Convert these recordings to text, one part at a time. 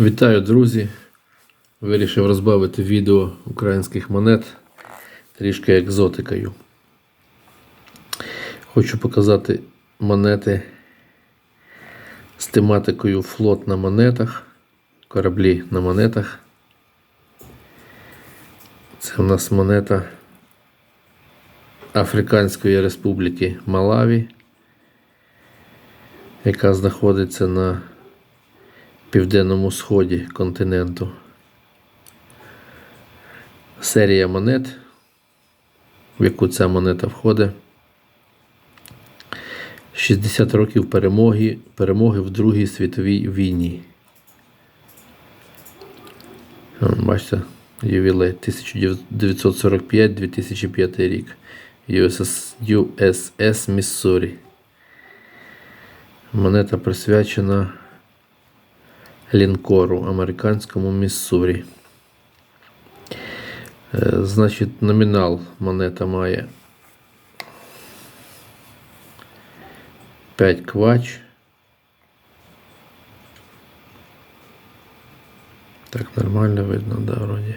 Вітаю, друзі! Вирішив розбавити відео українських монет трішки екзотикою. Хочу показати монети з тематикою флот на монетах, кораблі на монетах. Це у нас монета Африканської Республіки Малаві, яка знаходиться на південному сході континенту. Серія монет, в яку ця монета входить. 60 років перемоги, перемоги в Другій світовій війні. Бачите, ювілей 1945-2005 рік. USS, USS Міссурі. Монета присвячена лінкору американському Міссурі. Е, Значить, номінал монета має 5 квач. Так, нормально видно, да, вроді.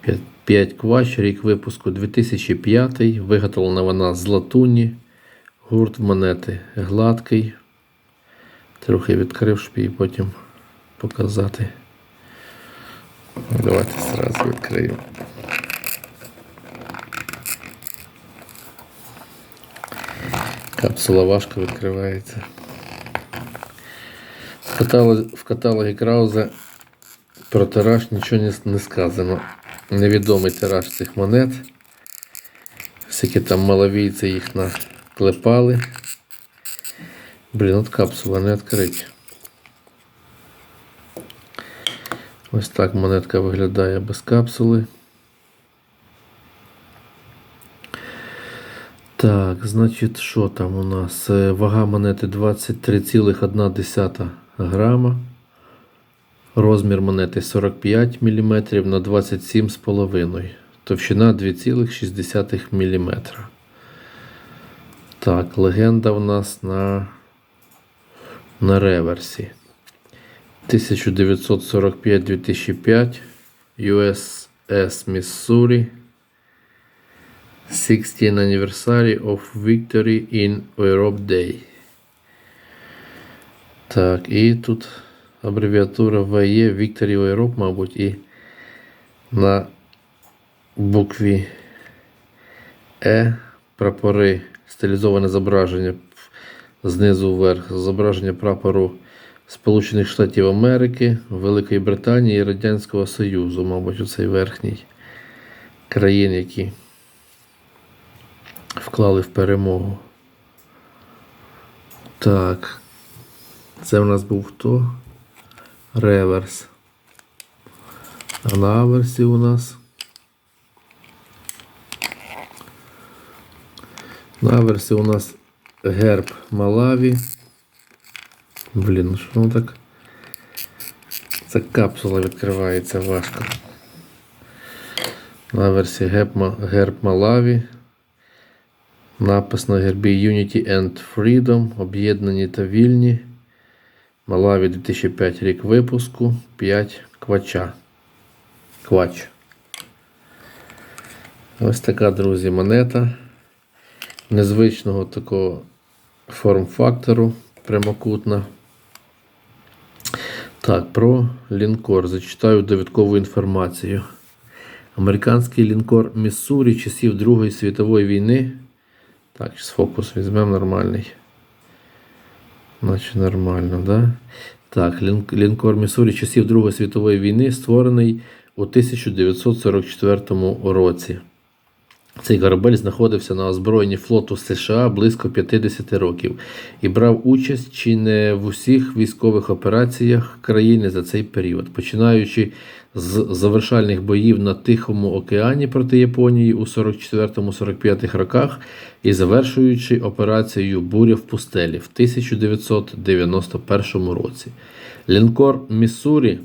5, 5 квач, рік випуску 2005. Виготовлена вона з латуні. Гурт монети гладкий. Трохи відкрив, щоб потім показати. Давайте зразу відкриємо. Капсула важко відкривається. В каталогі Крауза про тираж нічого не сказано. Невідомий тираж цих монет. Всякі там маловійці їх наклепали. Блін, от капсула не відкрить. Ось так монетка виглядає без капсули. Так, значить, що там у нас? Е, Вага монети 23,1 грама. Розмір монети 45 мм на 27,5 Товщина 2,6 мм. Так, легенда у нас на, на реверсі. 1945-2005 USS Missouri 16th anniversary of victory in Europe Day. Так, і тут абревіатура ВЕ Victory в Europe, мабуть, і на букві Е прапори стилізоване зображення знизу вверх, зображення прапору Сполучених Штатів Америки, Великої Британії і Радянського Союзу, мабуть, у цей верхній країн, які вклали в перемогу. Так. Це в нас був хто? Реверс. А на аверсі у нас. На аверсі у нас герб Малаві. Блін, ну що воно так? Ця капсула відкривається важко. На версії герб, Ма- герб Малаві. Напис на гербі Unity and Freedom. Об'єднані та вільні. Малаві 2005 рік випуску. 5 квача. Квач. Ось така, друзі, монета. Незвичного такого форм-фактору прямокутна. Так, про лінкор. Зачитаю довідкову інформацію. Американський лінкор Міссурі часів Другої світової війни. Так, зараз фокус візьмемо нормальний. Значить, нормально, да? Так, лінкор Міссурі часів Другої світової війни створений у 1944 році. Цей корабель знаходився на озброєнні флоту США близько 50 років і брав участь чи не в усіх військових операціях країни за цей період, починаючи з завершальних боїв на Тихому океані проти Японії у 44-45 роках і завершуючи операцією Буря в пустелі в 1991 році. Лінкор Міссурі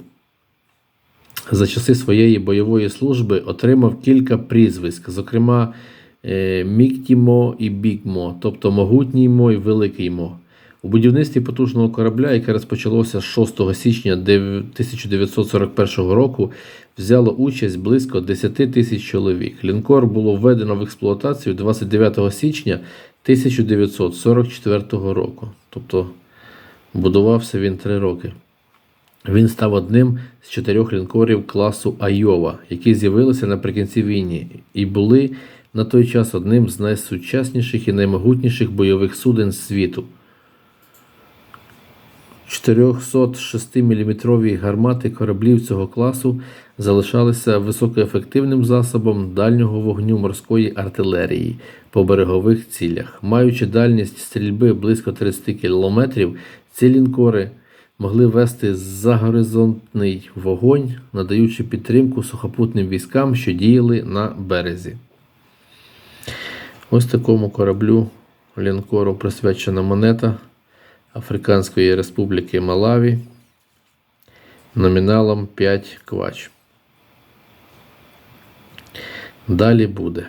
за часи своєї бойової служби отримав кілька прізвиськ, зокрема е, Міктімо і Бігмо, тобто Могутній Мо і Великий Мо. У будівництві потужного корабля, яке розпочалося 6 січня 1941 року, взяло участь близько 10 тисяч чоловік. Лінкор було введено в експлуатацію 29 січня 1944 року. Тобто будувався він 3 роки. Він став одним з чотирьох лінкорів класу Айова, які з'явилися наприкінці війни, і були на той час одним з найсучасніших і наймогутніших бойових суден світу. 406-мм гармати кораблів цього класу залишалися високоефективним засобом дальнього вогню морської артилерії по берегових цілях. Маючи дальність стрільби близько 30 км, ці лінкори могли вести загоризонтний вогонь, надаючи підтримку сухопутним військам, що діяли на березі. Ось такому кораблю лінкору присвячена монета Африканської Республіки Малаві номіналом 5 квач. Далі буде.